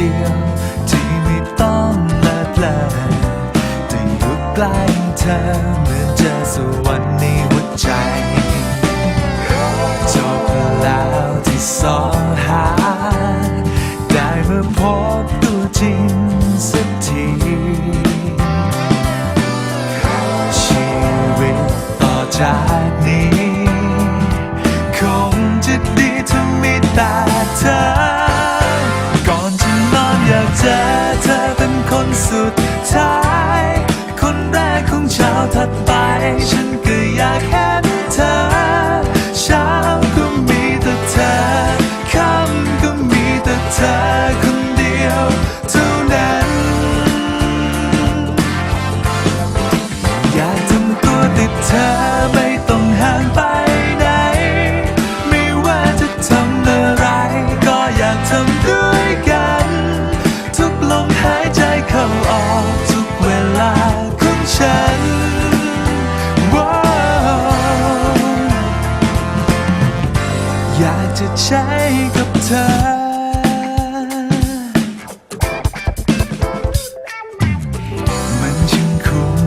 ดียวที่ไม่ต้องละเลยแต่อยู่ใกล้เธอเหมือนเจอสวรรค์ในหัวใจจบแล้วที่สองหา ได้เมาพบตัวจริงสักทีชีวิตต่อจากนี้ คงจะดีถ้ามีแต่เธอ สุดท้าย คนแรกของเช้าถัดไปฉันากจกับเธอ มันช่างคุ้ม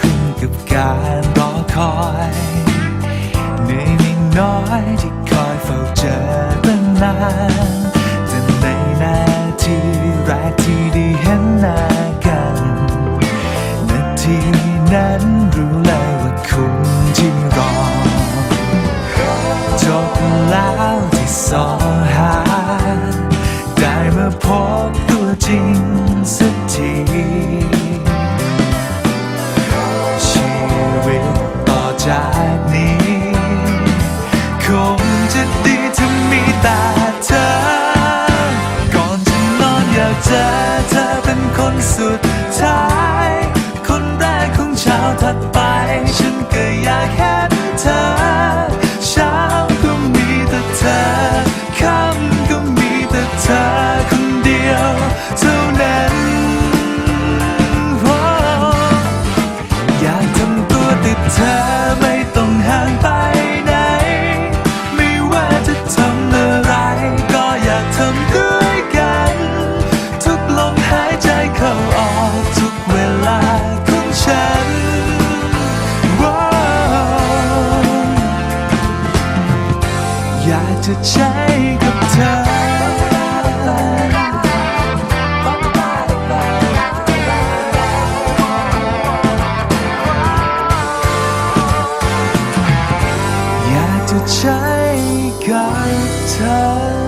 คุ้มกับการรอคอยเหนื่อยไม่น้อยที่คอยเฝ้าเจอตั้งนานแต่ในนาทีแรกที่ได้เห็นหน้ากัน นาทีนั้นรู้เลยว่ สอหา ได้มาพบตัวจริงสักทีชีวิตต่อจากนี้ คงจะดีถ้ามีแต่เธอ ก่อนจะนอนอยากเจอเธอเป็นคนสุด อยากจะใช้กับเธอจะใช้กับเธอ